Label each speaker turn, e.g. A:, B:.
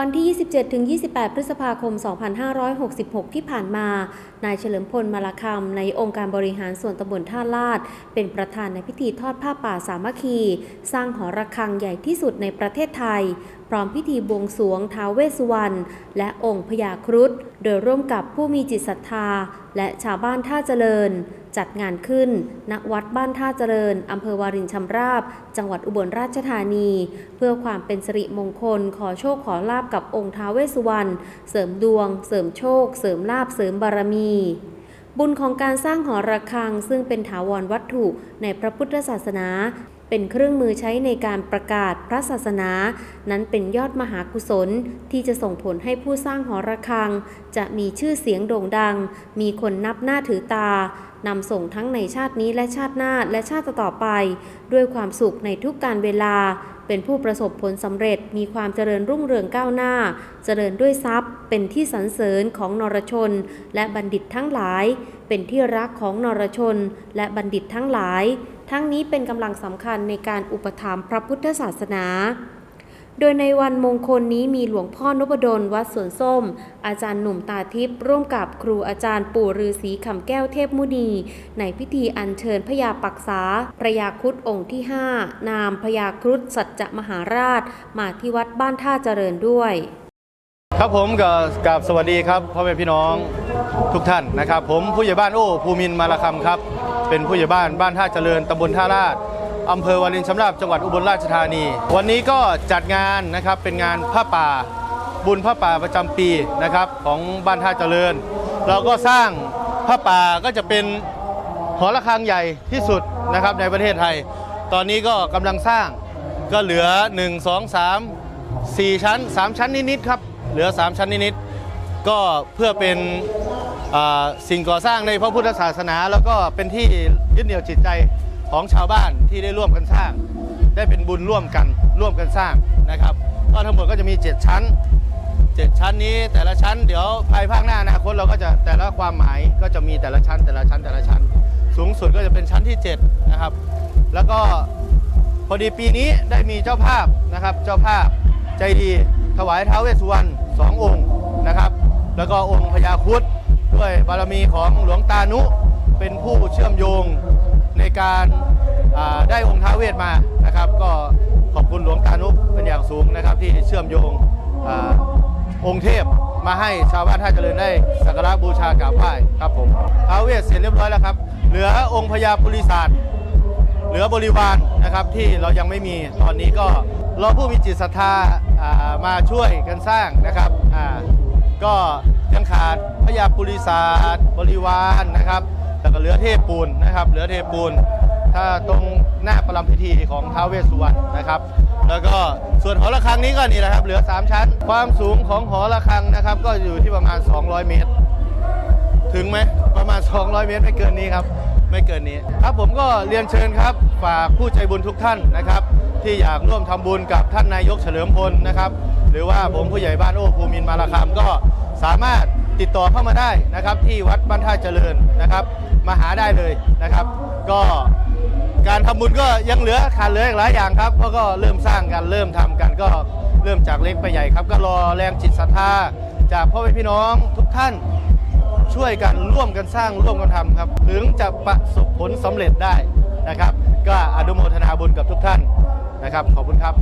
A: วันที่ 27-28 พฤษภาคม 2566 ที่ผ่านมา นายเฉลิมพลมาลคำในองค์การบริหารส่วนตำบลท่าลาด เป็นประธานในพิธีทอดผ้าป่าสามัคคี สร้างหอระฆังใหญ่ที่สุดในประเทศไทย พร้อมพิธีบวงสวงท้าวเวสสุวรรณและองค์พญาครุฑโดยร่วมกับผู้มีจิตศรัทธา และชาวบ้านท่าเจริญ จัดงานขึ้น ณวัดบ้านท่าเจริญอำเภอวารินชำราบ จังหวัดอุบลราชธานี เพื่อความเป็นสิริมงคลขอโชคขอลาบกับองค์ท้าวเวสสุวรรณเสริมดวง เสริมโชค เสริมลาบเสริมบารมีบุญของการสร้างหอระฆังซึ่งเป็นถาวรวัตถุในพระพุทธศาสนา เป็นเครื่องมือใช้ในการประกาศพระศาสนา นั้นเป็นยอดมหากุศลที่จะส่งผลให้ผู้สร้างหอระฆัง จะมีชื่อเสียงโด่งดัง มีคนนับหน้าถือตานำส่งทั้งในชาตินี้และชาติหน้าและชาติต่อไป ด้วยความสุขในทุกการเวลา เป็นผู้ประสบผลสำเร็จมีความเจริญรุ่งเรืองก้าวหน้า เจริญด้วยทรัพย์ เป็นที่สรรเสริญของนรชน และบัณฑิตทั้งหลาย เป็นที่รักของนรชน และบัณฑิตทั้งหลาย ทั้งนี้เป็นกำลังสำคัญในการอุปถัมภ์พระพุทธศาสนา โดยในวันมงคลนี้มีหลวงพ่อนพดลวัดสวนส้ม อาจารย์หนุ่มตาทิพย์ร่วมกับครูอาจารย์ปู่ฤาษีคำแก้วเทพมุนี ในพิธีอัญเชิญพญาปักษาพระยาครุฑองค์ที่ 5 นามพญาครุฑสัจจะมหาราช มาที่วัดบ้านท่าเจริญด้วย
B: ครับผมกับกับสวัสดีครับพ่อแม่พี่น้องทุกท่านนะครับ ผมผู้ใหญ่บ้านโอ้ภูมินมาละคำครับ เป็นผู้ใหญ่บ้านบ้านท่าเจริญตำบลท่าลาด อำเภอวารินชำราบจังหวัดอุบลราชธานี วันนี้ก็จัดงานนะครับเป็นงานผ้าป่า บุญผ้าป่าประจำปีนะครับของบ้านท่าเจริญ เราก็สร้างผ้าป่าก็จะเป็นหอระฆังใหญ่ที่สุดนะครับในประเทศไทย ตอนนี้ก็กำลังสร้างก็เหลือ 1 2 3 4 ชั้น 3 ชั้นนิดๆครับเหลือ 3 ชั้นนิดๆก็เพื่อเป็นสิ่งก่อสร้างในพระพุทธศาสนา แล้วก็เป็นที่ยึดเหนี่ยวจิตใจ ของชาวบ้านที่ได้ร่วมกันสร้าง ได้เป็นบุญร่วมกันร่วมกันสร้างนะครับก็ทั้งหมดก็จะมี 7 ชั้น 7 ชั้นนี้แต่ละชั้นเดี๋ยวภายภาคหน้าอนาคตเราก็จะแต่ละความหมายก็จะมีแต่ละชั้น แต่ละชั้นแต่ละชั้น สูงสุดก็จะเป็นชั้นที่ 7 นะครับ แล้วก็พอดีปีนี้ได้มีเจ้าภาพนะครับ เจ้าภาพใจดีถวายท้าวเวสสุวรรณสององค์นะครับ แล้วก็องค์พญาครุฑด้วยบารมีของหลวงตานุ เป็นผู้เชื่อมโยง ในการได้องค์ท้าเวสมานะครับ ก็ขอบคุณหลวงตานุเป็นอย่างสูงนะครับ ที่เชื่อมโยงอองค์เทพมาให้ชาวบ้านท่าเจริญได้สักการะบูชากราบไหว้ครับผมท้าเวสเสร็จเรียบร้อยแล้วครับ เหลือองค์พญาปุริศาสตร์เหลือบริวารนะครับที่เรายังไม่มีตอนนี้ก็รอผู้มีจิตศรัทธามาช่วยกันสร้างนะครับก็ยังขาดพญาปุริศาสตร์บริวารนะครับ ก็เหลือเทพปูนนะครับเหลือเทพปูน ถ้าตรงหน้าประลำพิธีของท้าวเวสสุวรรณนะครับ แล้วก็ส่วนหอระฆังนี้ก็นี่แหละครับ เหลือ 3 ชั้น ความสูงของหอระฆังนะครับ ก็อยู่ที่ประมาณ 200 เมตร ถึงไหมประมาณ 200 เมตรไม่เกินนี้ครับไม่เกินนี้ครับผมก็เรียนเชิญครับฝากผู้ใจบุญทุกท่านนะครับ ที่อยากร่วมทำบุญกับท่านนายกเฉลิมพลนะครับ หรือว่าผมผู้ใหญ่บ้านโอ้ภูมินมาลาคำก็สามารถ ติดต่อเข้ามาได้นะครับที่วัดบ้านท่าเจริญนะครับ มาหาได้เลยนะครับ ก็การทำบุญก็ยังเหลือขาดเหลืออีกหลายอย่างครับเพราะก็เริ่มสร้างกันเริ่มทำกันก็เริ่มจากเล็กไปใหญ่ครับ ก็รอแรงจิตศรัทธาจากพ่อแม่พี่น้องทุกท่านช่วยกันร่วมกันสร้างร่วมกันทำครับ ถึงจะประสบผลสำเร็จได้นะครับ ก็อนุโมทนาบุญกับทุกท่านนะครับ ขอบคุณครับ